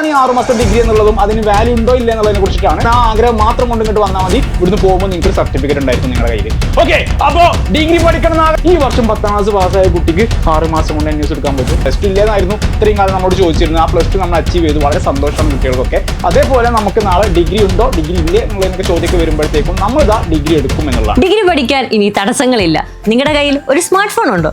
എന്താണ് ഈ ആറ് മാസത്തെ ഡിഗ്രി എന്നുള്ളതും അതിന് വാല്യൂ ഉണ്ടോ ഇല്ല എന്നുള്ളതിനെ കുറിച്ചിട്ടാണ്. ആ ആഗ്രഹം മാത്രം കൊണ്ട് ഇങ്ങോട്ട് വന്നാൽ മതി. ഇവിടുന്ന് പോകുമ്പോൾ നിങ്ങൾക്ക് സർട്ടിഫിക്കറ്റ് ഉണ്ടായിരിക്കും നിങ്ങളുടെ കയ്യിൽ ഓക്കെ അപ്പോ ഡിഗ്രി പഠിക്കണം ഈ വർഷം പത്താം ക്ലാസ് പാസ്സായ കുട്ടിക്ക് ആറ് മാസം കൊണ്ട് ന്യൂസ് എടുക്കാൻ പറ്റും. പ്ലസ് ടു ഇല്ലെന്നായിരുന്നു. ഇത്രയും കാലം നമ്മോട് ചോദിച്ചിരുന്നു ആ പ്ലസ് ടു നമ്മൾ അച്ചീവ് ചെയ്തു. വളരെ സന്തോഷമാണ് കുട്ടികൾക്കൊക്കെ. അതേപോലെ നമുക്ക് നാളെ ഡിഗ്രി ഉണ്ടോ? ഡിഗ്രി ഇല്ലേ എന്നുള്ളതിനൊക്കെ ചോദ്യമൊക്കെ വരുമ്പോഴത്തേക്കും നമ്മൾ ഇതാ ഡിഗ്രി എടുക്കും എന്നുള്ള ഡിഗ്രി പഠിക്കാൻ ഇനി തടസ്സങ്ങളില്ല. നിങ്ങളുടെ കയ്യിൽ ഒരു സ്മാർട്ട് ഫോൺ ഉണ്ടോ?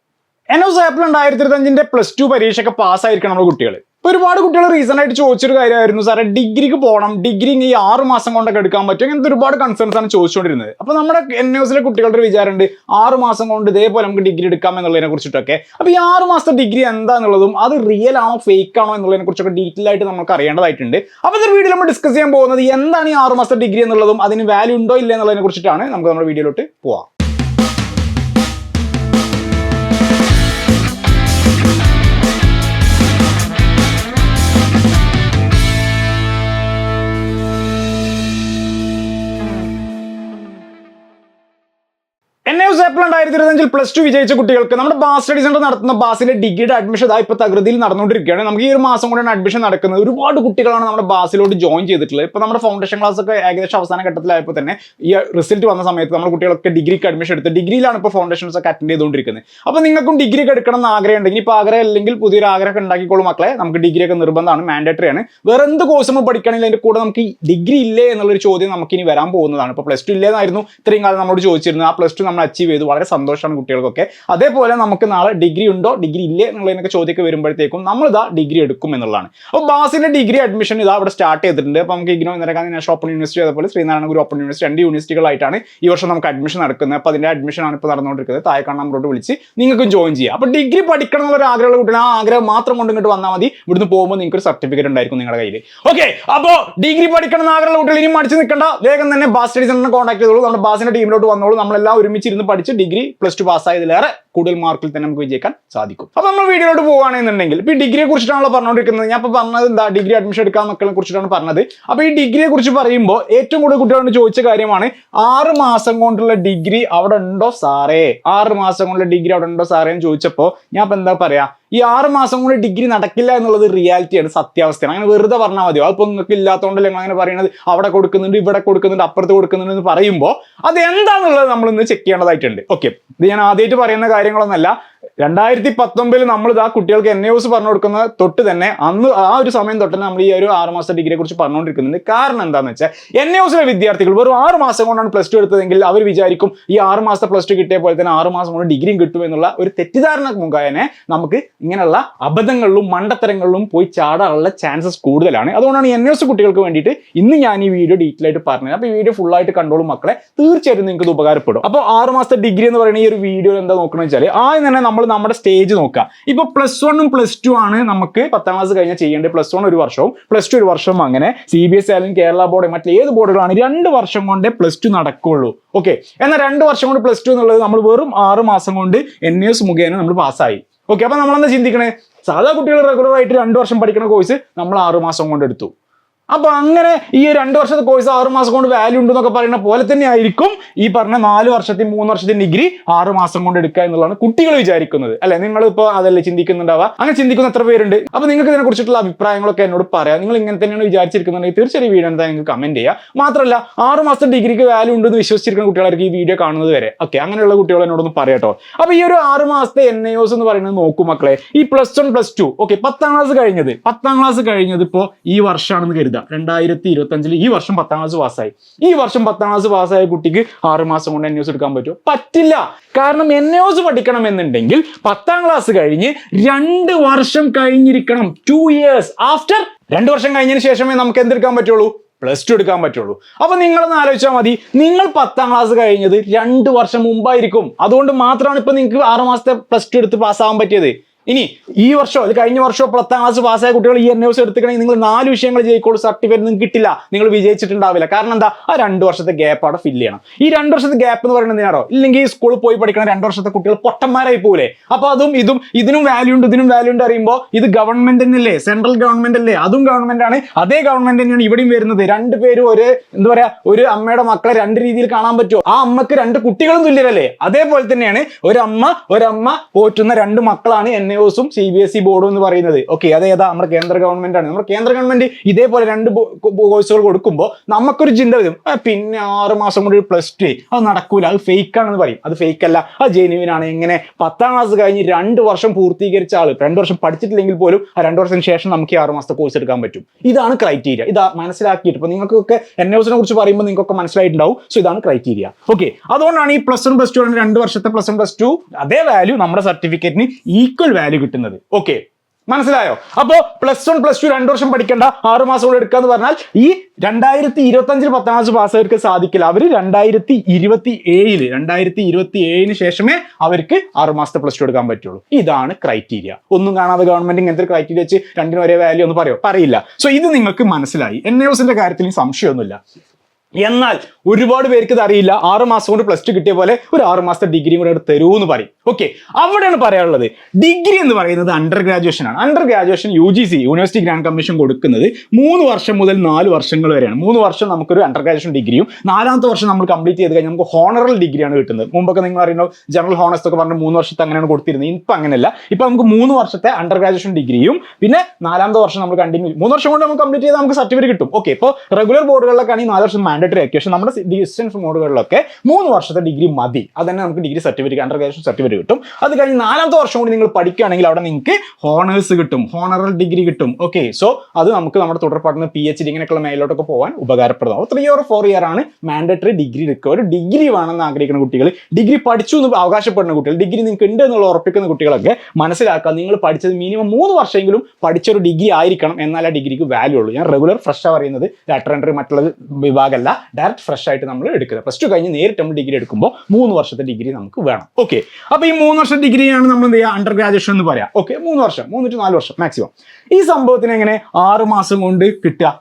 എൻ എസ് ആപ്പിൾ രണ്ടായിരത്തി ഇരുപത്തഞ്ചിന്റെ പ്ലസ് ടു പരീക്ഷയൊക്കെ പാസ്സായിരിക്കണം നമ്മുടെ കുട്ടികൾ ഇപ്പൊ ഒരുപാട് കുട്ടികൾ റീസൺ ആയിട്ട് ചോദിച്ചൊരു കാര്യമായിരുന്നു സാറേ ഡിഗ്രിക്ക് പോകണം ഡിഗ്രി ഈ ആറ് മാസം കൊണ്ടൊക്കെ എടുക്കാൻ പറ്റും അങ്ങനത്തെ ഒരുപാട് കൺസേൺസ് ആണ് ചോദിച്ചുകൊണ്ടിരുന്നത്. അപ്പൊ നമ്മുടെ എൻ എസിലെ കുട്ടികളുടെ ഒരു വിചാരമുണ്ട് ആറ് മാസം കൊണ്ട് ഇതേപോലെ നമുക്ക് ഡിഗ്രി എടുക്കാം എന്നുള്ളതിനെ കുറിച്ചിട്ടൊക്കെ. അപ്പൊ ഈ ആറ് മാസത്തെ ഡിഗ്രി എന്താന്നുള്ളതും അത് റിയൽ ആണോ ഫേക്ക് ആണോ എന്നുള്ളതിനെ കുറിച്ചൊക്കെ ഡീറ്റെയിൽ ആയിട്ട് നമുക്ക് അറിയേണ്ടതായിട്ടുണ്ട്. അപ്പൊ ഇതൊരു വീഡിയോ നമ്മൾ ഡിസ്കസ് ചെയ്യാൻ പോകുന്നത് എന്താണ് ഈ ആറ് മാസത്തെ ഡിഗ്രി എന്നുള്ളതും അതിന് വാല്യൂ ഉണ്ടോ ഇല്ല എന്നുള്ളതിനെ കുറിച്ചിട്ടാണ്. നമുക്ക് നമ്മുടെ വീഡിയോയിലോട്ട് പോവാം. ഏപ്രിൽ രണ്ടായിരത്തി പ്ലസ് ടു വിജയിച്ച കുട്ടികൾക്ക് നമ്മുടെ ബാസ് സ്റ്റഡി സെന്റർ നടത്തുന്ന ബാസിന്റെ ഡിഗ്രിയുടെ അഡ്മിഷൻ ഇതാ ഇപ്പോൾ തകൃതിയിൽ നടന്നുകൊണ്ടിരിക്കുകയാണ്. നമുക്ക് ഈ ഒരു മാസം കൊണ്ടാണ് അഡ്മിഷൻ നടക്കുന്നത്. ഒരുപാട് കുട്ടികളാണ് നമ്മുടെ ബാസിലോട്ട് ജോയിൻ ചെയ്തിട്ടുള്ളത്. ഇപ്പോൾ നമ്മുടെ ഫൗണ്ടേഷൻ ക്ലാസ് ഒക്കെ ഏകദേശം അവസാന ഘട്ടത്തിലായപ്പോൾ തന്നെ ഈ റിസൾട്ട് വന്ന സമയത്ത് നമ്മുടെ കുട്ടികളൊക്കെ ഡിഗ്രിക്ക് അഡ്മിഷൻ എടുത്ത് ഡിഗ്രിയിലാണ് ഇപ്പോൾ ഫൗണ്ടേഷൻസ് ഒക്കെ അറ്റൻഡ് ചെയ്തുകൊണ്ടിരിക്കുന്നത്. അപ്പോൾ നിങ്ങൾക്കും ഡിഗ്രി എടുക്കണം എന്ന് ആഗ്രഹം ഉണ്ടെങ്കിൽ ഇപ്പോൾ ആഗ്രഹം അല്ലെങ്കിൽ പുതിയൊരു ആഗ്രഹം ഉണ്ടാക്കിക്കോളൂ മക്കളെ. നമുക്ക് ഡിഗ്രി ഒക്കെ നിർബന്ധമാണ് മാൻഡേറ്ററി ആണ്. വേറെ എന്ത് കോഴ്സ് നമ്മൾ പഠിക്കണമെങ്കിൽ അതിന്റെ കൂടെ നമുക്ക് ഡിഗ്രി ഇല്ലേ എന്നുള്ളൊരു ചോദ്യം നമുക്ക് ഇനി വരാൻ പോകുന്നതാണ്. ഇപ്പോൾ പ്ലസ് ടു ഇല്ലേന്നായിരുന്നു ഇത്രയും കാലം നമ്മളോട് ചോദിച്ചിരുന്നത്. ആ പ്ലസ് ടു നമ്മൾ അച്ചീവ് ചെയ്തു. വളരെ സന്തോഷമാണ് കുട്ടികൾക്കൊക്കെ. അതേപോലെ നമുക്ക് നാളെ ഡിഗ്രി ഉണ്ടോ? ഡിഗ്രി ഇല്ലേ എന്നുള്ളതിനൊക്കെ ചോദ്യമൊക്കെ വരുമ്പോഴത്തേക്കും നമ്മൾ ഇതാ ഡിഗ്രി എടുക്കും എന്നുള്ളതാണ്. അപ്പോൾ ബാസിന്റെ ഡിഗ്രി അഡ്മിഷൻ ഇതാ അവിടെ സ്റ്റാർട്ട് ചെയ്തിട്ടുണ്ട്. അപ്പോൾ നമുക്ക് IGNOU Indira Gandhi national open university അതേപോലെ ശ്രീനാരായണ ഗുരു ഓപ്പൺ യൂണിവേഴ്സിറ്റി രണ്ട് യൂണിവേഴ്സിറ്റികളായിട്ടാണ് ഈ വർഷം നമുക്ക് അഡ്മിഷൻ നടക്കുന്നത്. അപ്പോൾ അതിന്റെ അഡ്മിഷൻ ആണ് ഇപ്പോൾ നടന്നുകൊണ്ടിരിക്കുന്നത്. താഴെ കാണാൻ നമ്മളോട് വിളിച്ച് നിങ്ങൾക്കും ജോയിൻ ചെയ്യാം. അപ്പോൾ ഡിഗ്രി പഠിക്കണം എന്നുള്ള ആഗ്രഹമുള്ള കുട്ടികൾ ആ ആഗ്രഹം മാത്രം കൊണ്ട് ഇങ്ങോട്ട് വന്നാൽ മതി. ഇവിടുന്ന് പോകുമ്പോൾ നിങ്ങൾക്ക് ഒരു സർട്ടിഫിക്കറ്റ് ഉണ്ടായിരിക്കും നിങ്ങളുടെ കയ്യിൽ ഓക്കെ അപ്പോൾ ഡിഗ്രി പഠിക്കണം എന്ന് ആഗ്രഹമുള്ള കുട്ടികൾ ഇനി മടിച്ച് നിൽക്കണ്ട. വേഗം തന്നെ ബാസ് സ്റ്റഡി സെന്ററിനെ കോൺടാക്ട് ചെയ്തോളൂ. നമ്മുടെ ബാസിന്റെ ടീമിലോട്ട് വന്നോളൂ. നമ്മളെല്ലാം ഒരുമിച്ചിരുന്ന് പഠിച്ച് ഡിഗ്രി പ്ലസ് ടു പാസ്സായതിലേറെ കൂടുതൽ മാർക്കിൽ തന്നെ നമുക്ക് വിജയിക്കാൻ സാധിക്കും. അപ്പോൾ നമ്മൾ വീഡിയോയിലോട്ട് പോകുകയാണെന്നുണ്ടെങ്കിൽ ഇപ്പോൾ ഡിഗ്രിയെ കുറിച്ചിട്ടാണല്ലോ പറഞ്ഞുകൊണ്ടിരിക്കുന്നത് ഞാൻ ഇപ്പോൾ പറഞ്ഞത് എന്താ ഡിഗ്രി അഡ്മിഷൻ എടുക്കാൻ മക്കളെ കുറിച്ചിട്ടാണ് പറഞ്ഞത്. അപ്പോൾ ഈ ഡിഗ്രിയെ കുറിച്ച് പറയുമ്പോൾ ഏറ്റവും കൂടുതൽ കുട്ടികളോട് ചോദിച്ച കാര്യമാണ് ആറ് മാസം കൊണ്ടുള്ള ഡിഗ്രി അവിടെ ഉണ്ടോ സാറേ? ആറ് മാസം കൊണ്ടുള്ള ഡിഗ്രി അവിടെ ഉണ്ടോ സാറേ എന്ന് ചോദിച്ചപ്പോൾ ഞാൻ ഇപ്പം എന്താ പറയാ ഈ ആറ് മാസം കൊണ്ട് ഡിഗ്രി നടക്കില്ല എന്നുള്ളത് റിയാലിറ്റിയാണ് സത്യാവസ്ഥയാണ്. അങ്ങനെ വെറുതെ പറഞ്ഞാൽ മതിയോ അതിപ്പോൾ നിങ്ങൾക്ക് ഇല്ലാത്തതുകൊണ്ടല്ലേ അങ്ങനെ പറയുന്നത് അവിടെ കൊടുക്കുന്നുണ്ട് ഇവിടെ കൊടുക്കുന്നുണ്ട് അപ്പുറത്ത് കൊടുക്കുന്നുണ്ട് എന്ന് പറയുമ്പോൾ അത് എന്താണെന്നുള്ളത് നമ്മൾ ഇന്ന് ചെക്ക് ചെയ്യേണ്ടതായിട്ടുണ്ട്. ഓക്കെ ഇത് ഞാൻ ആദ്യമായിട്ട് പറയുന്ന കാര്യങ്ങളൊന്നല്ല. രണ്ടായിരത്തി പത്തൊമ്പതിൽ നമ്മൾ ഇതാ കുട്ടികൾക്ക് എൻ എസ് പറഞ്ഞു കൊടുക്കുന്ന തൊട്ട് തന്നെ അന്ന് ആ ഒരു സമയം തൊട്ട് തന്നെ നമ്മൾ ഈ ഒരു ആറ് മാസത്തെ ഡിഗ്രിയെ കുറിച്ച് പറഞ്ഞുകൊണ്ടിരിക്കുന്നുണ്ട് കാരണം എന്താണെന്ന് വെച്ചാൽ എൻ എസിലെ വിദ്യാർത്ഥികൾ വെറും ആറ് മാസം കൊണ്ടാണ് പ്ലസ് ടു എടുത്തതെങ്കിൽ അവർ വിചാരിക്കും ഈ ആറ് മാസത്തെ പ്ലസ് ടു കിട്ടിയ പോലെ തന്നെ ആറ് മാസം കൊണ്ട് ഡിഗ്രിയും കിട്ടും എന്നുള്ള ഒരു തെറ്റിദ്ധാരണ മുഖേന നമുക്ക് ഇങ്ങനെയുള്ള അബദ്ധങ്ങളിലും മണ്ടത്തരങ്ങളിലും പോയി ചാടാനുള്ള ചാൻസസ് കൂടുതലാണ്. അതുകൊണ്ടാണ് എൻ എസ് കുട്ടികൾക്ക് വേണ്ടിയിട്ട് ഇന്ന് ഞാൻ ഈ വീഡിയോ ഡീറ്റെയിൽ ആയിട്ട് പറഞ്ഞത്. അപ്പോൾ ഈ വീഡിയോ ഫുൾ ആയിട്ട് കണ്ടോളും മക്കളെ. തീർച്ചയായിട്ടും നിങ്ങൾക്ക് ഉപകാരപ്പെടും. അപ്പോൾ ആറ് മാസത്തെ ഡിഗ്രി എന്ന് പറയുന്ന ഈ ഒരു വീഡിയോ എന്താ നോക്കണമെന്ന് വെച്ചാൽ ആദ്യം തന്നെ നമ്മൾ നമ്മുടെ സ്റ്റേജ് നോക്കുക. ഇപ്പൊ പ്ലസ് വണ്ണും പ്ലസ് ടു ആണ് നമുക്ക് പത്താം ക്ലാസ് കഴിഞ്ഞാൽ ചെയ്യേണ്ടത്. പ്ലസ് വൺ ഒരു വർഷവും പ്ലസ് ടു ഒരു വർഷവും അങ്ങനെ സി ബി എസ് ആയാലും കേരള ബോർഡ് മറ്റേ ഏത് ബോർഡുകളാണ് രണ്ട് വർഷം കൊണ്ട് പ്ലസ് ടു നടക്കുള്ളൂ. ഓക്കെ എന്നാൽ രണ്ട് വർഷം കൊണ്ട് പ്ലസ് ടു എന്നുള്ളത് നമ്മൾ വെറും ആറ് മാസം കൊണ്ട് എൻ എസ് മുഖേന നമ്മൾ പാസ്സായി ഓക്കെ അപ്പൊ നമ്മളെന്താ ചിന്തിക്കണേ? സാധാ കുട്ടികൾ റെഗുലർ ആയിട്ട് രണ്ട് വർഷം പഠിക്കുന്ന കോഴ്സ് നമ്മൾ ആറ് മാസം കൊണ്ട് എടുത്തു. അപ്പൊ അങ്ങനെ ഈ രണ്ട് വർഷത്തെ കോഴ്സ് ആറ് മാസം കൊണ്ട് വാല്യൂ ഉണ്ട് എന്നൊക്കെ പറയുന്ന പോലെ തന്നെ ആയിരിക്കും ഈ പറഞ്ഞ നാല് വർഷത്തെ മൂന്ന് വർഷത്തെ ഡിഗ്രി ആറ് മാസം കൊണ്ട് എടുക്കുക എന്നുള്ളതാണ് കുട്ടികൾ വിചാരിക്കുന്നത്. അല്ലെ? നിങ്ങൾ ഇപ്പോൾ അതല്ലേ ചിന്തിക്കുന്നുണ്ടാവുക? അങ്ങനെ ചിന്തിക്കുന്ന എത്ര പേരുണ്ട്? അപ്പൊ നിങ്ങൾക്ക് ഇതിനെ കുറിച്ചിട്ടുള്ള അഭിപ്രായങ്ങളൊക്കെ എന്നോട് പറയാം. നിങ്ങൾ ഇങ്ങനെ തന്നെയാണ് വിചാരിച്ചിരിക്കുന്നുണ്ടെങ്കിൽ തീർച്ചയായും വീഡിയോ എന്താ നിങ്ങൾക്ക് കമന്റ് ചെയ്യുക മാത്രമല്ല ആറ് മാസം ഡിഗ്രിക്ക് വാല്യൂ ഉണ്ടെന്ന് വിശ്വസിച്ചിരിക്കുന്ന കുട്ടികളായിരിക്കും ഈ വീഡിയോ കാണുന്നത് വരെ. ഓക്കെ അങ്ങനെയുള്ള കുട്ടികൾ എന്നോടൊന്ന് പറയട്ടോ അപ്പൊ ഈ ഒരു ആറ് മാസത്തെ എൻ എന്ന് പറയുന്നത് നോക്കൂ മക്കളെ. ഈ plus one plus two okay പത്താം ക്ലാസ് കഴിഞ്ഞത്. പത്താം ക്ലാസ് കഴിഞ്ഞത് ഇപ്പോ ഈ വർഷമാണെന്ന് കരുതാം. രണ്ടായിരത്തി ഇരുപത്തി അഞ്ചിൽ ഈ വർഷം പത്താം ക്ലാസ് പാസ്സായി. ഈ വർഷം പത്താം ക്ലാസ് പാസ്സായ കുട്ടിക്ക് ആറ് മാസം കൊണ്ട് എൻ എടുക്കാൻ പറ്റുമോ? പറ്റില്ല. കാരണം എൻ എസ് പഠിക്കണം എന്നുണ്ടെങ്കിൽ പത്താം ക്ലാസ് കഴിഞ്ഞ് രണ്ട് വർഷം കഴിഞ്ഞിരിക്കണം. ടു ഇയേഴ്സ് ആഫ്റ്റർ രണ്ട് വർഷം കഴിഞ്ഞതിന് ശേഷമേ നമുക്ക് എന്തെടുക്കാൻ പറ്റുള്ളൂ? പ്ലസ് ടു എടുക്കാൻ പറ്റുള്ളൂ. അപ്പൊ നിങ്ങളൊന്ന് ആലോചിച്ചാൽ മതി. നിങ്ങൾ പത്താം ക്ലാസ് കഴിഞ്ഞത് രണ്ട് വർഷം മുമ്പായിരിക്കും. അതുകൊണ്ട് മാത്രമാണ് ഇപ്പൊ നിങ്ങൾക്ക് ആറ് മാസത്തെ പ്ലസ് ടു എടുത്ത് പാസ്സാവാൻ പറ്റിയത്. ഇനി ഈ വർഷമോ അത് കഴിഞ്ഞ വർഷമോ പത്താം ക്ലാസ് പാസ്സായ കുട്ടികൾ ഈ എൻ എസ് നിങ്ങൾ നാല് വിഷയങ്ങൾ ജയിക്കോളൂ സർട്ടിഫിക്കറ്റ് നിങ്ങൾക്ക് കിട്ടില്ല. നിങ്ങൾ വിജയിച്ചിട്ടുണ്ടാവില്ല. കാരണം എന്താ? ആ രണ്ട് വർഷത്തെ ഗ്യാപ്പ് അവിടെ ഫില്ല് ചെയ്യണം. ഈ രണ്ട് വർഷത്തെ ഗ്യാപ്പ് എന്ന് പറയുന്നത് എന്തിനാണോ ഇല്ലെങ്കിൽ സ്കൂളിൽ പോയി പഠിക്കണം രണ്ട് വർഷത്തെ കുട്ടികൾ പൊട്ടന്മാരായി പോലെ അപ്പൊ അതും ഇതും ഇതിനും വാല്യൂ ഉണ്ട് ഇതിനും വാല്യൂ ഉണ്ട് അറിയുമ്പോൾ ഇത് ഗവൺമെന്റ് തന്നെയല്ലേ സെൻട്രൽ ഗവൺമെന്റ് അല്ലേ? അതും ഗവൺമെന്റ് ആണ്. അതേ ഗവൺമെന്റ് തന്നെയാണ് ഇവിടെയും വരുന്നത്. രണ്ടുപേരും ഒരു എന്താ പറയാ ഒരു അമ്മയുടെ മക്കളെ രണ്ട് രീതിയിൽ കാണാൻ പറ്റുമോ ആ അമ്മയ്ക്ക് രണ്ട് കുട്ടികളും തുല്യരല്ലേ? അതേപോലെ തന്നെയാണ് ഒരമ്മ ഒരമ്മ പോറ്റുന്ന രണ്ട് മക്കളാണ് എൻ എസും സി ബി എസ് ഇ ബോർഡും എന്ന് പറയുന്നത്. ഓക്കെ അതേതാ നമ്മുടെ കേന്ദ്ര ഗവൺമെന്റ് ആണ്. നമ്മുടെ കേന്ദ്ര ഗവൺമെന്റ് ഇതേപോലെ രണ്ട് കോഴ്സുകൾ കൊടുക്കുമ്പോൾ നമുക്കൊരു ചിന്ത വരും. പിന്നെ ആറ് മാസം കൂടി പ്ലസ് ടു അത് നടക്കൂല. അത് ഫേക്ക് ആണെന്ന് പറയും. അത് ഫേക്ക് അല്ല. അത് ജെന്യൂൻ ആണ്. എങ്ങനെ പത്താം ക്ലാസ് കഴിഞ്ഞ് രണ്ട് വർഷം പൂർത്തീകരിച്ച ആൾ രണ്ട് വർഷം പഠിച്ചിട്ടില്ലെങ്കിൽ പോലും ആ രണ്ട് വർഷത്തിന് ശേഷം നമുക്ക് ഈ ആറ് മാസത്തെ കോഴ്സ് എടുക്കാൻ പറ്റും. ഇതാണ് ക്രൈറ്റീരിയ ഇതാ മനസ്സിലാക്കിയിട്ട്. ഇപ്പൊ നിങ്ങൾക്കൊക്കെ എൻ എസിനെ കുറിച്ച് പറയുമ്പോൾ നിങ്ങൾക്കൊക്കെ മനസ്സിലായിട്ടുണ്ടാവും. സോ ഇതാണ് ക്രൈറ്റീരിയ ഓക്കെ അതുകൊണ്ടാണ് ഈ പ്ലസ് വൺ പ്ലസ് ടു രണ്ട് വർഷത്തെ പ്ലസ് വൺ പ്ലസ് ടു അതേ വാല്യൂ നമ്മുടെ സർട്ടിഫിക്കറ്റിന് ഈക്വൽ വാല്യൂ കിട്ടുന്നത്. ഓക്കെ മനസ്സിലായോ? അപ്പോ പ്ലസ് വൺ പ്ലസ് ടു രണ്ടു വർഷം പഠിക്കേണ്ട. ആറു മാസം കൊണ്ട് എടുക്കാന്ന് പറഞ്ഞാൽ ഈ രണ്ടായിരത്തി ഇരുപത്തി അഞ്ചിൽ പത്താം ക്ലാസ് പാസ്സവർക്ക് സാധിക്കില്ല. അവർ രണ്ടായിരത്തി ഇരുപത്തി ഏഴിൽ രണ്ടായിരത്തി ഇരുപത്തി ഏഴിന് ശേഷമേ അവർക്ക് ആറു മാസത്തെ പ്ലസ് ടു എടുക്കാൻ പറ്റുള്ളൂ. ഇതാണ് ക്രൈറ്റീരിയ ഒന്നും കാണാതെ ഗവൺമെന്റ് ഇങ്ങനത്തെ ക്രൈറ്റീരിയ വെച്ച് രണ്ടിനും ഒരേ വാല്യൂ ഒന്നും പറയോ? പറയില്ല. സോ ഇത് നിങ്ങൾക്ക് മനസ്സിലായി. എൻ എസിന്റെ കാര്യത്തിൽ സംശയമൊന്നുമില്ല. എന്നാൽ ഒരുപാട് പേർക്ക് ഇത് അറിയില്ല. ആറ് മാസം കൊണ്ട് പ്ലസ് ടു കിട്ടിയ പോലെ ഒരു ആറ് മാസത്തെ ഡിഗ്രിയും കൂടെ തരൂ എന്ന് പറയും. ഓക്കെ അവിടെയാണ് പറയാനുള്ളത്. ഡിഗ്രി എന്ന് പറയുന്നത് അണ്ടർ ഗ്രാജുവേഷൻ ആണ്. Under graduation U G C university grant commission കൊടുക്കുന്നത് മൂന്ന് വർഷം മുതൽ നാല് വർഷങ്ങൾ വരെയാണ്. മൂന്ന് വർഷം നമുക്കൊരു അണ്ടർ ഗ്രാജുവേഷൻ ഡിഗ്രിയും നാലാമത്തെ വർഷം നമ്മൾ കംപ്ലീറ്റ് ചെയ്ത് കഴിഞ്ഞാൽ നമുക്ക് ഹോണറൽ ഡിഗ്രിയാണ് കിട്ടുന്നത്. മുമ്പൊക്കെ നിങ്ങൾ അറിയുന്നത് ജനറൽ ഹോണേഴ്സ് ഒക്കെ പറഞ്ഞ് മൂന്ന് വർഷത്തെ അങ്ങനെയാണ് കൊടുത്തിരുന്നത്. ഇപ്പം അങ്ങനെയല്ല. ഇപ്പം നമുക്ക് മൂന്ന് വർഷത്തെ അണ്ടർ ഗ്രാജുവേഷൻ ഡിഗ്രിയും പിന്നെ നാലാമത്തെ വർഷം നമ്മൾ കണ്ടിന്യൂ മൂന്ന് വർഷം കൊണ്ട് നമുക്ക് കംപ്ലീറ്റ് ചെയ്താൽ നമുക്ക് സർട്ടിഫിക്കറ്റ് കിട്ടും. ഓക്കെ ഇപ്പോൾ റെഗുലർ ബോർഡുകളിലൊക്കെ ആണെങ്കിൽ നാല് വർഷം മാൻഡേറ്ററി പക്ഷേ നമ്മുടെ ഡിസ്റ്റൻസ് മോഡുകളിലൊക്കെ മൂന്ന് വർഷത്തെ ഡിഗ്രി മതി. അത് തന്നെ നമുക്ക് degree certificate under graduation certificate കിട്ടും. അത് കഴിഞ്ഞ് നാലാമത്തെ വർഷം കൂടി നിങ്ങൾ പഠിക്കുകയാണെങ്കിൽ അവിടെ നിങ്ങൾക്ക് ഹോണേഴ്സ് കിട്ടും ഹോണറൽ ഡിഗ്രി കിട്ടും. ഓക്കെ സോ അത് നമുക്ക് നമ്മുടെ തുടർ പഠനം പി എച്ച് ഡി ഇങ്ങനെയൊക്കെയുള്ള മേലോട്ടൊക്കെ പോകാൻ ഉപകാരപ്രദമാവും ത്രീ ഓർ ഫോർ ഇയർ ആണ് മാൻഡേറ്ററി ഡിഗ്രി എടുക്കുക. ഒരു ഡിഗ്രി വേണമെന്ന് ആഗ്രഹിക്കുന്ന കുട്ടികൾ ഡിഗ്രി പഠിച്ചു എന്ന് അവകാശപ്പെടുന്ന കുട്ടികൾ ഡിഗ്രി നിങ്ങൾക്ക് ഉണ്ട് എന്നുള്ള ഉറപ്പിക്കുന്ന കുട്ടികളൊക്കെ മനസ്സിലാക്കുക. നിങ്ങൾ പഠിച്ചത് മിനിമം മൂന്ന് വർഷമെങ്കിലും പഠിച്ചൊരു ഡിഗ്രി ആയിരിക്കണം എന്നാൽ ആ ഡിഗ്രിക്ക് വാല്യൂ ഉള്ളൂ. ഞാൻ റെഗുലർ ഫ്രഷ് പറയുന്നത് ലാറ്റർ എൻട്രി മറ്റുള്ള വിഭാഗമല്ല. ഡയറക്റ്റ് ഫ്രഷ് ആയിട്ട് നമ്മൾ എടുക്കുന്നത്. പ്ലസ് ടു കഴിഞ്ഞ് നേരിട്ട് നമ്മൾ ഡിഗ്രി എടുക്കുമ്പോൾ മൂന്ന് വർഷത്തെ ഡിഗ്രി നമുക്ക് വേണം. ഓക്കെ അപ്പോൾ ഈ മൂന്ന് വർഷത്തെ ഡിഗ്രിയാണ് നമ്മൾ എന്ത് ചെയ്യുക? അണ്ടർ ഗ്രാജുവേഷൻ എന്ന് പറയാം. ഓക്കെ മൂന്ന് വർഷം മൂന്ന് ടു നാല് വർഷം മാക്സിമം ഈ സംഭവത്തിന് എങ്ങനെ? ആറ് മാസം കൊണ്ട് കിട്ടുക.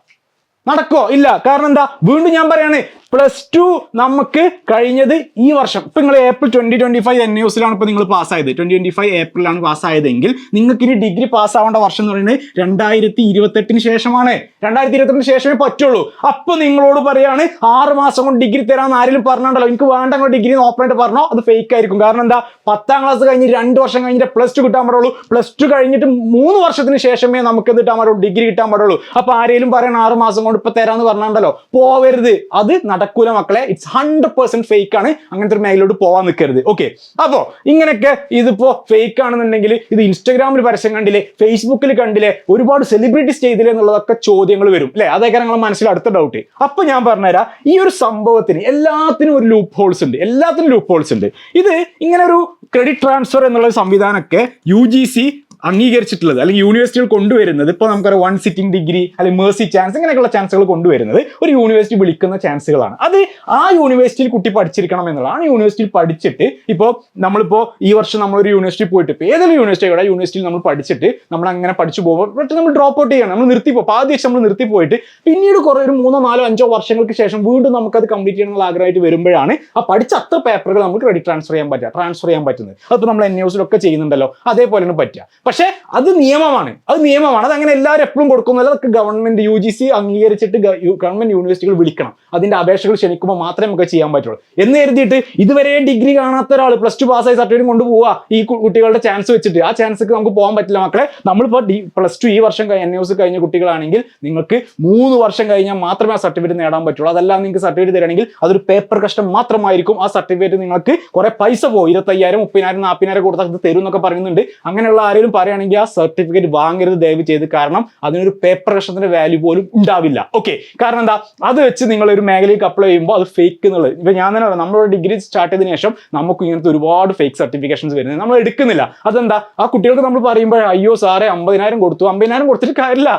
നടക്കോ ഇല്ല. കാരണം എന്താ? വീണ്ടും ഞാൻ പറയാണ് പ്ലസ് ടു നമുക്ക് കഴിഞ്ഞത് ഈ വർഷം. ഇപ്പം നിങ്ങൾ April twenty twenty five N ന്യൂസിലാണ് ഇപ്പോൾ നിങ്ങൾ പാസ്സായത് ട്വന്റി ട്വന്റി ഫൈവ് ഏപ്രിലാണ് പാസ്സായതെങ്കിൽ നിങ്ങൾക്ക് ഇനി ഡിഗ്രി പാസ്സാവേണ്ട വർഷം എന്ന് പറയുന്നത് രണ്ടായിരത്തി ഇരുപത്തെട്ടിന് ശേഷമാണ്. രണ്ടായിരത്തി ഇരുപത്തെട്ടിന് ശേഷമേ പറ്റുള്ളൂ. അപ്പോൾ നിങ്ങളോട് പറയാണ് ആറ് മാസം കൊണ്ട് ഡിഗ്രി തരാമെന്ന് ആരെങ്കിലും പറഞ്ഞുണ്ടല്ലോ എനിക്ക് വേണ്ട നിങ്ങൾ ഡിഗ്രി ഓപ്പൺ ആയിട്ട് പറഞ്ഞോ? അത് ഫേക്ക് ആയിരിക്കും. കാരണം എന്താ? പത്താം ക്ലാസ് കഴിഞ്ഞ് രണ്ട് വർഷം കഴിഞ്ഞിട്ട് പ്ലസ് ടു കിട്ടാൻ പാടുള്ളൂ. പ്ലസ് ടു കഴിഞ്ഞിട്ട് മൂന്ന് വർഷത്തിന് ശേഷമേ നമുക്ക് കിട്ടാൻ പാടുള്ളൂ. ഡിഗ്രി കിട്ടാൻ പാടുള്ളൂ. അപ്പോൾ ആരെങ്കിലും പറയണം ആറ് മാസം കൊണ്ട് ഇപ്പോൾ തരാമെന്ന് പറഞ്ഞുണ്ടല്ലോ പോവരുത്. അത് നടക്കൂല മക്കളെ. ഇറ്റ്സ് ഹൺഡ്രഡ് പെർസെന്റ് ഫേക്ക് ആണ്. അങ്ങനത്തെ ഒരു മേഖലയോട് പോവാൻ നിൽക്കരുത് ഓക്കെ അപ്പോ ഇങ്ങനെയൊക്കെ ഇതിപ്പോ ഫേക്ക് ആണെന്നുണ്ടെങ്കിൽ ഇത് ഇൻസ്റ്റാഗ്രാമിൽ പരസ്യം കണ്ടില്ലേ ഫേസ്ബുക്കിൽ കണ്ടില്ലേ ഒരുപാട് സെലിബ്രിറ്റീസ് ചെയ്തില്ലേ എന്നുള്ളതൊക്കെ ചോദ്യങ്ങൾ വരും. അല്ലെ? അതൊക്കെ നിങ്ങൾ മനസ്സിൽ അടുത്ത ഡൗട്ട് അപ്പൊ ഞാൻ പറഞ്ഞുതരാം. ഈ ഒരു സംഭവത്തിന് എല്ലാത്തിനും ഒരു ലൂപ്പ് ഹോൾസ് ഉണ്ട്. എല്ലാത്തിനും ലൂപ്പ് ഹോൾസ് ഉണ്ട്. ഇത് ഇങ്ങനെ ഒരു ക്രെഡിറ്റ് ട്രാൻസ്ഫർ എന്നുള്ള സംവിധാനമൊക്കെ യു ജി സി അംഗീകരിച്ചിട്ടുള്ളത് അല്ലെങ്കിൽ യൂണിവേഴ്സിറ്റികൾ കൊണ്ടുവരുന്നത് ഇപ്പോൾ നമുക്കൊരു വൺ സിറ്റിംഗ് ഡിഗ്രി അല്ലെങ്കിൽ മേഴ്സി ചാൻസ് ഇങ്ങനെയൊക്കെയുള്ള ചാൻസുകൾ കൊണ്ടുവരുന്നത് ഒരു യൂണിവേഴ്സിറ്റി വിളിക്കുന്ന ചാൻസുകളാണ് അത് ആ യൂണിവേഴ്സിറ്റിയിൽ കുട്ടി പഠിച്ചിരിക്കണം എന്നുള്ളതാണ്. യൂണിവേഴ്സിറ്റിയിൽ പഠിച്ചിട്ട് ഇപ്പോൾ നമ്മളിപ്പോൾ ഈ വർഷം നമ്മളൊരു യൂണിവേഴ്സിറ്റി പോയിട്ട് ഇപ്പോൾ ഏതൊരു യൂണിവേഴ്സിറ്റിയുടെ യൂണിവേഴ്സിറ്റിയിൽ നമ്മൾ പഠിച്ചിട്ട് നമ്മൾ അങ്ങനെ പഠിച്ചു പോകും പക്ഷേ നമ്മൾ ഡ്രോപ്പ് ഔട്ട് ചെയ്യണം. നമ്മൾ നിർത്തിപ്പോ ആദ്യ വെച്ച് നമ്മൾ നിർത്തി പോയിട്ട് പിന്നീട് കുറേ ഒരു മൂന്നോ നാലോ അഞ്ചോ വർഷങ്ങൾക്ക് ശേഷം വീണ്ടും നമുക്ക് അത് കംപ്ലീറ്റ് ചെയ്യണമെന്നുള്ള ആഗ്രഹമായിട്ട് വരുമ്പോഴാണ് ആ പഠിച്ച അത്ര പേപ്പറുകൾ നമുക്ക് ക്രെഡിറ്റ് ട്രാൻസ്ഫർ ചെയ്യാൻ പറ്റുക ട്രാൻസ്ഫർ ചെയ്യാൻ പറ്റുന്നത്. അതിപ്പോൾ നമ്മൾ എൻ ഒക്കെ ചെയ്യുന്നുണ്ടല്ലോ അതേപോലെ തന്നെ പറ്റുക. പക്ഷേ അത് നിയമമാണ്. അത് നിയമമാണ്. അത് അങ്ങനെ എല്ലാവരും എപ്പോഴും കൊടുക്കുന്നില്ല അതൊക്കെ ഗവൺമെന്റ് യു ജി സി അംഗീകരിച്ചിട്ട് ഗവൺമെന്റ് യൂണിവേഴ്സിറ്റികൾ വിളിക്കണം. അതിന്റെ അപേക്ഷകൾ ക്ഷണിക്കുമ്പോൾ മാത്രമേ നമുക്ക് ചെയ്യാൻ പറ്റുള്ളൂ. എന്ന് കരുതിയിട്ട് ഇതുവരെ ഡിഗ്രി കാണാത്ത ഒരാൾ പ്ലസ് ടു പാസ്സായി സർട്ടിഫിക്കറ്റ് കൊണ്ടുപോവുക ഈ കുട്ടികളുടെ ചാൻസ് വെച്ചിട്ട്. ആ ചാൻസ് നമുക്ക് പോകാൻ പറ്റില്ല മക്കളെ. നമ്മളിപ്പോൾ ഡി പ്ലസ് ടു ഈ വർഷം എൻ ന്യൂസ് കഴിഞ്ഞ കുട്ടികളാണെങ്കിൽ നിങ്ങൾക്ക് മൂന്ന് വർഷം കഴിഞ്ഞാൽ മാത്രമേ ആ സർട്ടിഫിക്കറ്റ് നേടാൻ പറ്റുള്ളൂ. അതല്ല നിങ്ങൾക്ക് സർട്ടിഫിക്കറ്റ് തരണമെങ്കിൽ അതൊരു പേപ്പർ കഷ്ടം മാത്രമായിരിക്കും. ആ സർട്ടിഫിക്കറ്റ് നിങ്ങൾക്ക് കുറെ പൈസ പോകും ഇരുപത്തയ്യായിരം മുപ്പതിനായിരം നാൽപ്പതിനായിരം കൊടുത്താൽ ഇത് തരും എന്നൊക്കെ പറയുന്നുണ്ട്. അങ്ങനെയുള്ള ആരെങ്കിലും പറയുകയാണെങ്കിൽ ആ സർട്ടിഫിക്കറ്റ് വാങ്ങരുത് ദയവ് ചെയ്ത് കാരണം അതിനൊരു പേപ്പർ കഷ്ണത്തിന്റെ വാല്യൂ പോലും ഉണ്ടാവില്ല. ഓക്കെ കാരണം എന്താ? അത് വെച്ച് നിങ്ങൾ ഒരു മേഖലയ്ക്ക് അപ്ലൈ ചെയ്യുമ്പോൾ അത് ഫേക്ക് എന്നുള്ളത്. ഇപ്പൊ ഞാൻ തന്നെ പറയാം നമ്മളൊരു ഡിഗ്രി സ്റ്റാർട്ട് ചെയ്തതിനു ശേഷം നമുക്ക് ഇങ്ങനത്തെ ഒരുപാട് ഫേക്ക് സർട്ടിഫിക്കേഷൻസ് വരുന്നത് നമ്മൾ എടുക്കുന്നില്ല. അതെന്താ? ആ കുട്ടികൾക്ക് നമ്മൾ പറയുമ്പോൾ അയ്യോ സാറേ അമ്പതിനായിരം കൊടുത്തു. അമ്പതിനായിരം കൊടുത്തിട്ട് കാര്യമില്ല.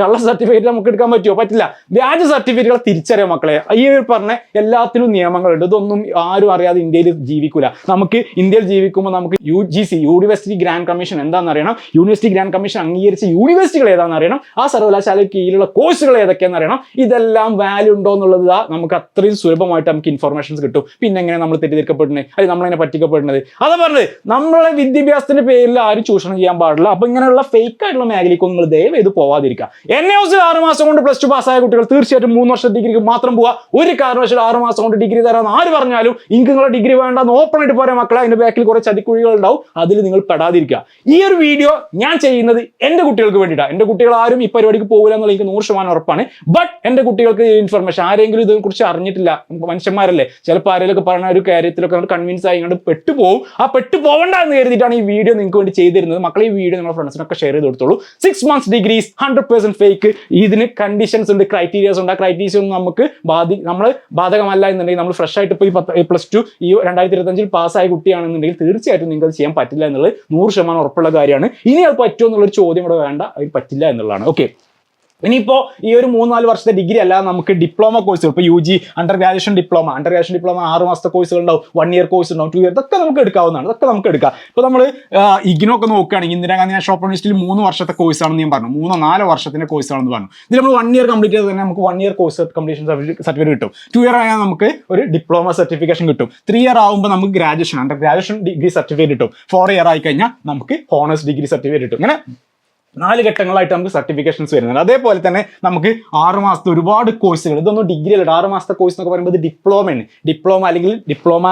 കള്ള സർട്ടിഫിക്കറ്റ് നമുക്ക് എടുക്കാൻ പറ്റുമോ? പറ്റില്ല. വ്യാജ സർട്ടിഫിക്കറ്റുകൾ തിരിച്ചറിയാം മക്കളെ. ഈ ഒരു പറഞ്ഞ എല്ലാത്തിനും നിയമങ്ങളുണ്ട്. ഇതൊന്നും ആരും അറിയാതെ ഇന്ത്യയിൽ ജീവിക്കൂല. നമുക്ക് ഇന്ത്യയിൽ ജീവിക്കുമ്പോൾ നമുക്ക് U G C university grant commission എന്താണെന്ന് അറിയണം അറിയണം. യൂണിവേഴ്സിറ്റി ഗ്രാൻഡ് കമ്മീഷൻ അംഗീകരിച്ച യൂണിവേഴ്സിറ്റികൾ ഏതാണെന്ന് അറിയണം. ആ സർവകലാശാലയ്ക്ക് കീഴിലുള്ള കോഴ്സുകൾ ഏതൊക്കെയാണെന്ന് അറിയണം. ഇതെല്ലാം വാല്യൂ ഉണ്ടോ എന്നുള്ളത് നമുക്ക് അത്രയും സുലഭമായിട്ട് നമുക്ക് ഇൻഫർമേഷൻസ് കിട്ടും. പിന്നെ എങ്ങനെ നമ്മൾ തെറ്റിദ്ധരിക്കപ്പെടുന്നത്? അല്ലെങ്കിൽ നമ്മളെങ്ങനെ പറ്റിക്കപ്പെടുന്നത്? അതാ പറഞ്ഞത്. നമ്മളെ വിദ്യാഭ്യാസത്തിന്റെ പേരിൽ ആരും ചൂഷണം ചെയ്യാൻ പാടില്ല. അപ്പൊ ഇങ്ങനെയുള്ള ഫേക്ക് ആയിട്ടുള്ള മേഖലയ്ക്കൊന്നും നിങ്ങൾ ദയവ് ഇത് പോവാതിരിക്കുക. എൻ എസ് ആറ് മാസം കൊണ്ട് പ്ലസ് ടു പാസ്സായ കുട്ടികൾ തീർച്ചയായിട്ടും മൂന്ന് വർഷം ഡിഗ്രിക്ക് മാത്രം പോവാ. ഒരു കാരണവശാലും ആറ് മാസം കൊണ്ട് ഡിഗ്രി തരാമെന്ന് ആര് പറഞ്ഞാലും ഇങ്ങനെ ഡിഗ്രി വേണ്ടെന്ന് ഓപ്പൺ ആയിട്ട് പോരാ മക്കളെ. അതിന്റെ ബാക്കിൽ കുറെ ചതിക്കുഴികൾ ഉണ്ടാവും. അതിൽ നിങ്ങൾ പെടാതിരിക്കുക. ഈ ഒരു വീഡിയോ ഞാൻ ചെയ്യുന്നത് എന്റെ കുട്ടികൾക്ക് വേണ്ടിയിട്ടാണ് എന്റെ കുട്ടികൾ ആരും ഈ പരിപാടിക്ക് പോകില്ല എന്നുള്ള എനിക്ക് നൂറ് ശതമാനം ഉറപ്പാണ്. ബട്ട് എന്റെ കുട്ടികൾക്ക് ഇൻഫർമേഷൻ ആരെങ്കിലും ഇതിനെക്കുറിച്ച് അറിഞ്ഞിട്ടില്ല മനുഷ്യന്മാരല്ലേ? ചിലപ്പോൾ ആരെങ്കിലും പറയുന്ന ഒരു കാര്യത്തിലൊക്കെ നമ്മൾ കൺവിൻസ് ആയി ഇങ്ങോട്ട് പെട്ടുപോകും ആ പെട്ടു പോകണ്ട എന്ന് കരുതിയിട്ടാണ് ഈ വീഡിയോ നിങ്ങൾക്ക് വേണ്ടി ചെയ്തിരുന്നത്. മക്കളെ ഈ വീഡിയോ നിങ്ങളുടെ ഫ്രണ്ട്സിനൊക്കെ ഷെയർ ചെയ്ത് കൊടുത്തോളൂ. Six months degrees hundred percent fake ഇതിന് കണ്ടീഷൻസ് ഉണ്ട് ക്രൈറ്റീരിയസ് ഉണ്ട്. ആ ക്രൈറ്റീരിയസ് ഒന്നും നമുക്ക് ബാധി നമ്മൾ ബാധകമല്ല എന്നുണ്ടെങ്കിൽ നമ്മൾ ഫ്രഷ് ആയിട്ട് ഇപ്പോൾ ഈ പ്ലസ് ടു ഈ രണ്ടായിരത്തി ഇരുപത്തഞ്ചിൽ പാസ്സായ കുട്ടിയാണെന്നുണ്ടെങ്കിൽ തീർച്ചയായിട്ടും നിങ്ങൾക്ക് ചെയ്യാൻ പറ്റില്ല എന്നുള്ളത് നൂറ് ശതമാനം ഉറപ്പുള്ള കാര്യമാണ്. ഇനി അത് പറ്റുമോ എന്നുള്ളൊരു ചോദ്യം ഇവിടെ വേണ്ട. അത് പറ്റില്ല എന്നുള്ളതാണ്. ഓക്കെ ഇനിയിപ്പോൾ ഈ ഒരു മൂന്ന് നാല് വർഷത്തെ ഡിഗ്രി അല്ലാതെ നമുക്ക് ഡിപ്ലോമ കോഴ്സുകൾ ഇപ്പോൾ U G under graduation diploma under graduation diploma ആറ് മാസത്തെ കോഴ്സുകൾ ഉണ്ടാവും വൺ ഇയർ കോഴ്സ് ഉണ്ടാവും ടു ഇയർ ഇതൊക്കെ നമുക്ക് എടുക്കാവുന്നതാണ് ഇതൊക്കെ നമുക്ക് എടുക്കാം. ഇപ്പോൾ നമ്മൾ ഇഗ്നൊക്കെ നോക്കുകയാണെങ്കിൽ ഇന്ദിരാഗാന്ധി നാഷണൽ ഓപ്പൺ യൂണിവേഴ്സിറ്റിയിൽ മൂന്ന് വർഷത്തെ കോഴ്സ് ആണെന്ന് ഞാൻ പറഞ്ഞു മൂന്നോ നാലോ വർഷത്തിന്റെ കോഴ്സാണെന്ന് പറഞ്ഞു. ഇതിൽ നമ്മൾ വൺ ഇയർ കംപ്ലീറ്റ് ചെയ്ത് തന്നെ നമുക്ക് one year course completion certificate കിട്ടും. ടു ഇയർ ആയാൽ നമുക്ക് ഒരു ഡിപ്ലോമ സർട്ടിഫിക്കേഷൻ കിട്ടും. ത്രീ ഇയർ ആകുമ്പോൾ നമുക്ക് graduation under graduation degree certificate കിട്ടും. ഫോർ ഇയർ ആയി കഴിഞ്ഞാൽ നമുക്ക് ഹോണേഴ്സ് ഡിഗ്രി സർട്ടിഫിക്കറ്റ് കിട്ടും. ഇങ്ങനെ നാല് ഘട്ടങ്ങളായിട്ട് നമുക്ക് സർട്ടിഫിക്കേഷൻസ് വരുന്നുണ്ട്. അതേപോലെ തന്നെ നമുക്ക് ആറ് മാസത്തെ ഒരുപാട് കോഴ്സുകൾ ഇതൊന്നും ഡിഗ്രി അല്ല ആറ് മാസത്തെ കോഴ്സ് എന്നൊക്കെ പറയുമ്പോൾ ഇത് ഡിപ്ലോമയാണ് ഡിപ്ലോമ അല്ലെങ്കിൽ ഡിപ്ലോമ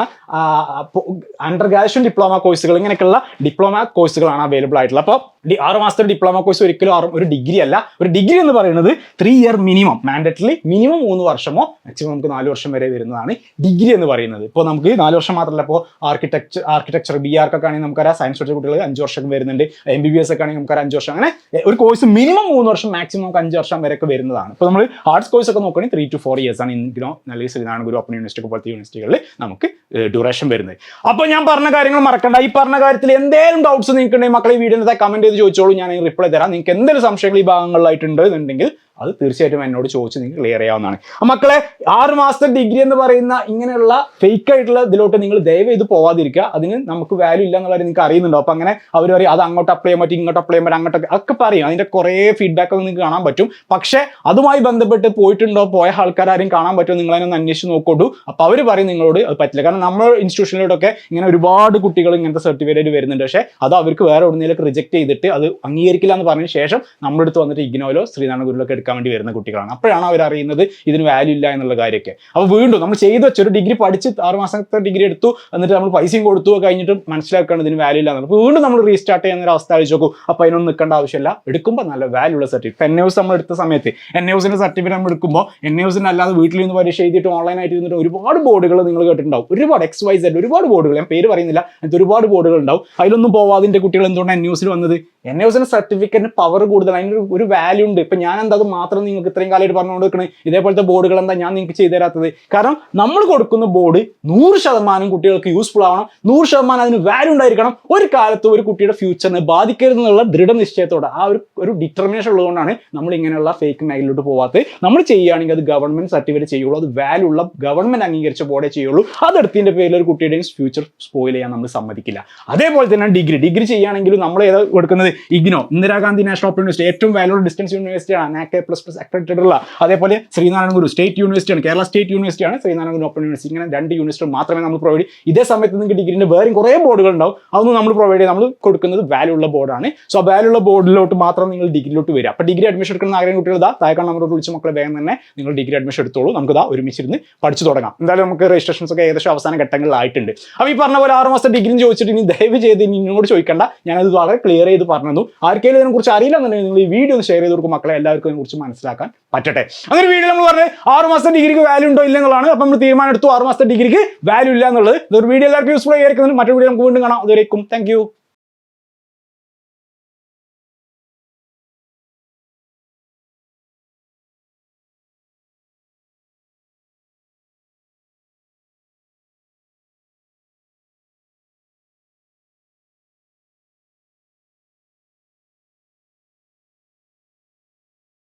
അണ്ടർ ഗ്രാജുവേഷൻ ഡിപ്ലോമ കോഴ്സുകൾ ഇങ്ങനെയൊക്കെയുള്ള ഡിപ്ലോമ കോഴ്സുകളാണ് അവൈലബിൾ ആയിട്ടുള്ളത്. അപ്പോൾ ആറ് മാസത്തെ ഡിപ്ലോമ കോഴ്സ് ഒരിക്കലും ഒരു ഡിഗ്രി അല്ല. ഒരു ഡിഗ്രി എന്ന് പറയുന്നത് three year minimum mandatory minimum മൂന്ന് വർഷമോ മാക്സിമം നമുക്ക് നാല് വർഷം വരെ വരുന്നതാണ് ഡിഗ്രി എന്ന് പറയുന്നത്. ഇപ്പോൾ നമുക്ക് നാല് വർഷം മാത്രമല്ല ഇപ്പോൾ ആർക്കിടെക്ചർ ആർക്കിടെക്ചർ ബി ആർക്കൊക്കെ ആണെങ്കിൽ നമുക്കറിയാം. സയൻസ് പഠിച്ച കുട്ടികൾ അഞ്ച് വർഷം വരുന്നുണ്ട്. എം ബി ബി എസ് ഒക്കെ ആണെങ്കിൽ നമുക്കറിയാം അഞ്ച് വർഷം. അങ്ങനെ ഒരു കോഴ്സ് മിനിമം മൂന്ന് വർഷം മാക്സിമം അഞ്ച് വർഷം വരെയൊക്കെ വരുന്നതാണ്. ഇപ്പോൾ നമ്മൾ ആർട്സ് കോഴ്സ് ഒക്കെ നോക്കുകയാണെങ്കിൽ ത്രീ ടു ഫോർ ഇയേഴ്സ് ആണ് ഇൻഗ്രോ അല്ലെങ്കിൽ ശ്രീനാരായണ ഗുരു ഓപ്പൺ യൂണിവേഴ്സിറ്റി പോലത്തെ യൂണിവേഴ്സിറ്റികളിൽ നമുക്ക് ഡ്യൂറേഷൻ വരുന്നത്. അപ്പോൾ ഞാൻ പറഞ്ഞ കാര്യങ്ങൾ മറക്കണ്ട. ഈ പറഞ്ഞ കാര്യത്തിൽ എന്തെങ്കിലും ഡൗട്ട്സ് നിങ്ങൾക്ക് ഉണ്ടെങ്കിൽ മക്കളെ ഈ കമന്റ് ചെയ്ത് ചോദിച്ചോളൂ. ഞാൻ റിപ്ലൈ തരാം. നിങ്ങൾക്ക് എന്തെങ്കിലും സംശയങ്ങൾ ഈ ഭാഗങ്ങളിലായിട്ടുണ്ട് എന്നുണ്ടെങ്കിൽ അത് തീർച്ചയായിട്ടും എന്നോട് ചോദിച്ച് നിങ്ങൾക്ക് ക്ലിയർ ചെയ്യാവുന്നതാണ്. മക്കളെ ആറ് മാസത്തെ ഡിഗ്രി എന്ന് പറയുന്ന ഇങ്ങനെയുള്ള ഫേക്ക് ആയിട്ടുള്ള ഇതിലോട്ട് നിങ്ങൾ ദയവ് ചെയ്ത് പോവാതിരിക്കുക. അതിന് നമുക്ക് വാല്യൂ ഇല്ല എന്നുള്ളത് നിങ്ങൾക്ക് അറിയുന്നുണ്ടോ. അപ്പം അങ്ങനെ അവർ പറയും അത് അങ്ങോട്ട് അപ്ലൈ ചെയ്യാൻ പറ്റും ഇങ്ങോട്ട് അപ്ലൈ ചെയ്യാൻ പറ്റും അങ്ങോട്ടൊക്കെ ഒക്കെ പറയും. അതിന്റെ കുറേ ഫീഡ്ബാക്ക് നിങ്ങൾക്ക് കാണാൻ പറ്റും. പക്ഷേ അതുമായി ബന്ധപ്പെട്ട് പോയിട്ടുണ്ടോ പോയ ആൾക്കാർ ആരും കാണാൻ പറ്റുമോ നിങ്ങൾ അതിനൊന്ന് അന്വേഷിച്ച് നോക്കോട്ടു അപ്പോൾ അവർ പറയും നിങ്ങളോട് അത് പറ്റില്ല. കാരണം നമ്മൾ ഇൻസ്റ്റിറ്റ്യൂഷനിലോട്ടൊക്കെ ഇങ്ങനെ ഒരുപാട് കുട്ടികൾ ഇങ്ങനത്തെ സർട്ടിഫിക്കറ്റ് വരുന്നുണ്ട്. പക്ഷേ അത് അവർക്ക് വേറെ എവിടെയെങ്കിലും റിജക്ട് ചെയ്തിട്ട് അത് അംഗീകരിക്കില്ല എന്ന് പറഞ്ഞ ശേഷം നമ്മുടെ വന്നിട്ട് ഇഗ്നോയിലോ ശ്രീനാരായണ ഗുരുവിലൊക്കെ എടുക്കാൻ വേണ്ടി വരുന്ന കുട്ടികളാണ്. അപ്പോഴാണ് അവർ അറിയുന്നത് ഇതിന് വാല്യൂ ഇല്ല എന്നുള്ള കാര്യമൊക്കെ. അപ്പോൾ വീണ്ടും നമ്മൾ ചെയ്ത് വെച്ചൊരു ഡിഗ്രി പഠിച്ച് ആറ് മാസത്തെ ഡിഗ്രി എടുത്തു. എന്നിട്ട് നമ്മൾ പൈസയും കൊടുത്തു. കഴിഞ്ഞിട്ട് മനസ്സിലാക്കുകയാണ് ഇതിന് വാല്യൂ ഇല്ല എന്നുള്ളത്. വീണ്ടും നമ്മൾ റീസ്റ്റാർട്ട് ചെയ്യുന്ന ഒരു അവസ്ഥ ആലോചിച്ച് നോക്കൂ. അപ്പോൾ അതിനൊന്നും നിൽക്കേണ്ട ആവശ്യമില്ല. എടുക്കുമ്പോൾ നല്ല വാല്യൂ ഉള്ള സർട്ടിഫിക്കറ്റ് എൻ എസ് നമ്മൾ എടുത്ത സമയത്ത് എൻ എസിന്റെ സർട്ടിഫിക്കറ്റ് നമ്മൾ എടുക്കുമ്പോൾ എൻ എസിന് അല്ലാതെ വീട്ടിൽ നിന്ന് പരീക്ഷ എഴുതിയിട്ട് ഓൺലൈനായിട്ട് ഇരുന്നിട്ട് ഒരുപാട് ബോർഡുകൾ നിങ്ങൾ കേട്ടിട്ടുണ്ടാവും. ഒരുപാട് എക്സ് വൈ സെഡ് ഒരുപാട് ബോർഡുകൾ ഞാൻ പേര് പറയുന്നില്ല. അങ്ങനത്തെ ഒരുപാട് ബോർഡുകൾ ഉണ്ടാവും. അതിലൊന്നും പോവാതിന്റെ കുട്ടികൾ എന്തുകൊണ്ടാണ് എൻ ന്യൂസിൽ വന്നത്? എൻ എസിന്റെ സർട്ടിഫിക്കറ്റിന് പവർ കൂടുതൽ അതിന് ഒരു- വാല്യൂ ഉണ്ട്. ഇപ്പൊ ഞാൻ എന്താ അത് മാത്രം നിങ്ങൾക്ക് ഇത്രയും കാലമായിട്ട് പറഞ്ഞുകൊണ്ട് കൊടുക്കണേ ഇതേപോലത്തെ ബോർഡുകൾ എന്താ ഞാൻ നിങ്ങൾക്ക് ചെയ്തു തരാത്തത്? കാരണം നമ്മൾ കൊടുക്കുന്ന ബോർഡ് നൂറ് ശതമാനം കുട്ടികൾക്ക് യൂസ്ഫുൾ ആവണം. നൂറ് ശതമാനം അതിന് വാല്യൂ ഉണ്ടായിരിക്കണം. ഒരു കാലത്ത് ഒരു കുട്ടിയുടെ ഫ്യൂച്ചറിനെ ബാധിക്കരുത് എന്നുള്ള ദൃഢനിശ്ചയത്തോടെ ആ ഒരു ഒരു ഡിറ്റർമിനേഷൻ ഉള്ളതുകൊണ്ടാണ് നമ്മൾ ഇങ്ങനെയുള്ള ഫേക്ക് മേഖലയിലോട്ട് പോവാത്തത്. നമ്മൾ ചെയ്യുകയാണെങ്കിൽ അത് ഗവൺമെന്റ് സർട്ടിഫിക്കറ്റ് ചെയ്യുള്ളൂ. അത് വാല്യൂ ഉള്ള ഗവൺമെന്റ് അംഗീകരിച്ച ബോർഡേ ചെയ്യുള്ളൂ. അതെടുത്തതിന്റെ പേരിൽ ഒരു കുട്ടിയുടെയും ഫ്യൂച്ചർ സ്പോയിൽ ചെയ്യാൻ നമ്മൾ സമ്മതിക്കില്ല. അതേപോലെ തന്നെ ഡിഗ്രി ഡിഗ്രി ചെയ്യുകയാണെങ്കിലും നമ്മൾ ഏതാ കൊടുക്കുന്നത്? IGNOU Indira Gandhi National Open University ഏറ്റവും വാല്യൂ ഡിസ്റ്റൻസ് യൂണിവേഴ്സിറ്റിയാണ് ആണ്. നാകെ പ്ലസ് പ്ലസ് അക്രഡിറ്റഡ് ഉള്ള അതേപോലെ ശ്രീനാരായണ ഗുരു സ്റ്റേറ്റ് യൂണിവേഴ്സിറ്റിയാണ് കേരള സ്റ്റേറ്റ് യൂണിവേഴ്സിറ്റിയാണ് ശ്രീനാരായണ ഗുരു ഓപ്പൺ യൂണിവേഴ്സിറ്റി ഇങ്ങനെ രണ്ട് യൂണിവേഴ്സിറ്റി മാത്രമേ നമ്മൾ പ്രൊവൈഡ് ഇതേ സമയത്ത് നിങ്ങൾക്ക് ഡിഗ്രീന്റെ വേറെ കുറേ ബോർഡുകൾ ഉണ്ടാവും. അതൊന്നും നമ്മൾ പ്രൊവൈഡ് ചെയ്ത് നമ്മൾ കൊടുക്കുന്നത് വാല്യൂ ഉള്ള ബോർഡാണ് സോ ആ വാല്യൂ ഉള്ള ബോർഡിലോട്ട് മാത്രം നിങ്ങൾ ഡിഗ്രിയിലോട്ട് വരിക. അപ്പോൾ ഡിഗ്രി അഡ്മിഷൻ എടുക്കുന്ന ആഗ്രഹം കുട്ടികൾ താഴെ നമ്മളോട് വിളിച്ച് മക്കളെ വേഗം തന്നെ നിങ്ങൾ ഡിഗ്രി അഡ്മിഷൻ എടുത്തോളൂ. നമുക്ക് ഇതാ ഒരുമിച്ചിരുന്ന് പഠിച്ചു തുടങ്ങാം. എന്തായാലും നമുക്ക് രജിസ്ട്രേഷൻസ് ഒക്കെ ഏകദേശം അവസാന ഘട്ടങ്ങളിലായിട്ടുണ്ട്. അപ്പോൾ ഈ പറഞ്ഞ പോലെ ആറ് മാസം ഡിഗ്രി ചോദിച്ചിട്ട് ഇനി ദയവ് ചെയ്ത് ഇനി ഇങ്ങോട്ട് ചോദിക്കേണ്ട. ഞാനത് വളരെ ക്ലിയർ ചെയ്ത് പറഞ്ഞു ആർക്കെങ്കിലും ഇതിനെക്കുറിച്ച് അറിയില്ല എന്നുണ്ടെങ്കിൽ നിങ്ങൾ ഈ വീഡിയോ ഒന്ന് ഷെയർ ചെയ്ത് കൊടുക്കും മക്കളെ എല്ലാവർക്കും ഇതിനെക്കുറിച്ച് മനസ്സിലാക്കാൻ പറ്റട്ടെ. അങ്ങനെ വീഡിയോ നമ്മൾ പറഞ്ഞത് ആറ് മാസത്തെ ഡിഗ്രിക്ക് വാല്യൂ ഉണ്ടോ ഇല്ലെന്നുള്ളതാണ്. അപ്പം നമ്മൾ തീരുമാനം എടുത്തു ആറ് മാസത്തെ ഡിഗ്രിക്ക് വാല്യൂ ഇല്ല എന്നുള്ളത്. ഇതൊരു വീഡിയോ എല്ലാവർക്കും യൂസ്ഫുൾ ആയിരിക്കുന്നത് മറ്റൊരു വീഡിയോ നമുക്ക് വീണ്ടും കാണാം. അതുവരേക്കും. താങ്ക്